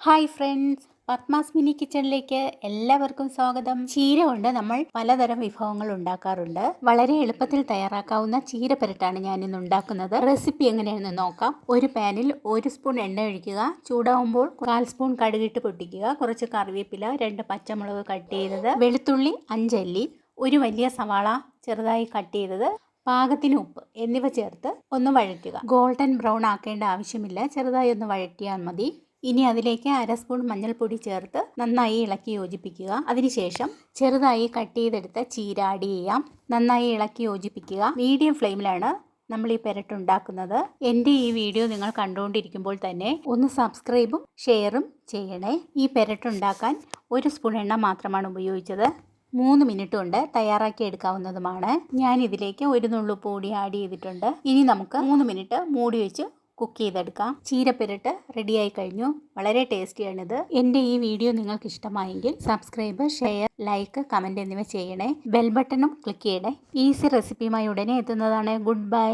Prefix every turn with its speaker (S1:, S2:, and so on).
S1: Hi friends Padmas mini കിച്ചണിലേക്ക് എല്ലാവർക്കും സ്വാഗതം. ചീര കൊണ്ട് നമ്മൾ പലതരം വിഭവങ്ങൾ ഉണ്ടാക്കാറുണ്ട്. വളരെ എളുപ്പത്തിൽ തയ്യാറാക്കാവുന്ന ചീര പെരട്ടാണ് ഞാൻ ഇന്ന് ഉണ്ടാക്കുന്നത്. റെസിപ്പി എങ്ങനെയാണെന്ന് നോക്കാം. ഒരു പാനിൽ ഒരു സ്പൂൺ എണ്ണ ഒഴിക്കുക. ചൂടാവുമ്പോൾ കാൽ സ്പൂൺ കടുകിട്ട് പൊട്ടിക്കുക. കുറച്ച് കറിവേപ്പില രണ്ട് പച്ചമുളക് കട്ട് ചെയ്തത്. വെളുത്തുള്ളി അഞ്ചല്ലി. ഒരു വലിയ സവാള ചെറുതായി കട്ട് ചെയ്തത്. പാകത്തിന് ഉപ്പ് എന്നിവ ചേർത്ത് ഒന്ന് വഴറ്റുക. ഗോൾഡൻ ബ്രൗൺ ആക്കേണ്ട ആവശ്യമില്ല. ചെറുതായി ഒന്ന് വഴറ്റിയാൽ മതി. ഇനി അതിലേക്ക് അര സ്പൂൺ മഞ്ഞൾപ്പൊടി ചേർത്ത് നന്നായി ഇളക്കി യോജിപ്പിക്കുക. അതിനുശേഷം ചെറുതായി കട്ട് ചെയ്തെടുത്ത ചീര ആഡ് ചെയ്യാം. നന്നായി ഇളക്കി യോജിപ്പിക്കുക. മീഡിയം ഫ്ലെയിമിലാണ് നമ്മൾ ഈ പെരട്ടുണ്ടാക്കുന്നത്. എന്റെ ഈ വീഡിയോ നിങ്ങൾ കണ്ടുകൊണ്ടിരിക്കുമ്പോൾ തന്നെ ഒന്ന് സബ്സ്ക്രൈബും ഷെയറും ചെയ്യണേ. ഈ പെരട്ടുണ്ടാക്കാൻ ഒരു സ്പൂൺ എണ്ണ മാത്രമാണ് ഉപയോഗിച്ചത്. മൂന്ന് മിനിറ്റ് കൊണ്ട് തയ്യാറാക്കി എടുക്കാവുന്നതുമാണ്. ഞാൻ ഇതിലേക്ക് ഒരു നുള്ളു പൊടി ആഡ് ചെയ്തിട്ടുണ്ട്. ഇനി നമുക്ക് മൂന്ന് മിനിറ്റ് മൂടി വെച്ച് കുക്ക് ചെയ്തെടുക്കാം. ചീരപ്പെരട്ട് റെഡിയായി കഴിഞ്ഞു. വളരെ ടേസ്റ്റിയാണിത് എന്റെ ഈ വീഡിയോ നിങ്ങൾക്ക് ഇഷ്ടമായെങ്കിൽ സബ്സ്ക്രൈബ് ഷെയർ ലൈക്ക് കമന്റ് എന്നിവ ചെയ്യണേ. ബെൽ ബട്ടണും ക്ലിക്ക് ചെയ്യണേ. ഈസി റെസിപ്പിയുമായി ഉടനെ എത്തുന്നതാണ്. Good bye